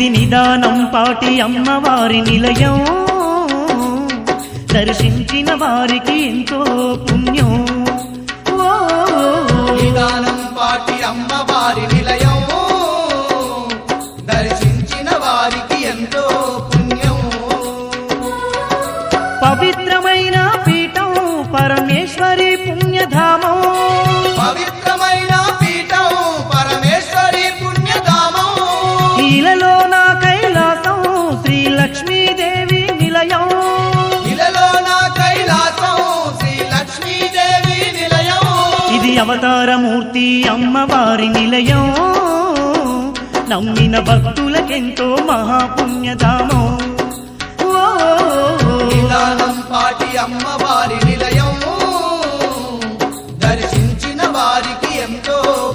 ఇది నిదానం పాటి అమ్మవారి నిలయం. దర్శించిన వారికి ఎంతో పుణ్యం. ఓ నిదానం పాటి అమ్మవారి నిలయం. దర్శించిన వారికి ఎంతో పుణ్యం. పవిత్రమైన పీఠం పరమేశ్వరి పుణ్యధామం. అవతారమూర్తి అమ్మవారి నిలయం. నమ్మిన భక్తులకెంతో మహాపుణ్యధామం. పాటి అమ్మవారి నిలయం. దర్శించిన వారికి ఎంతో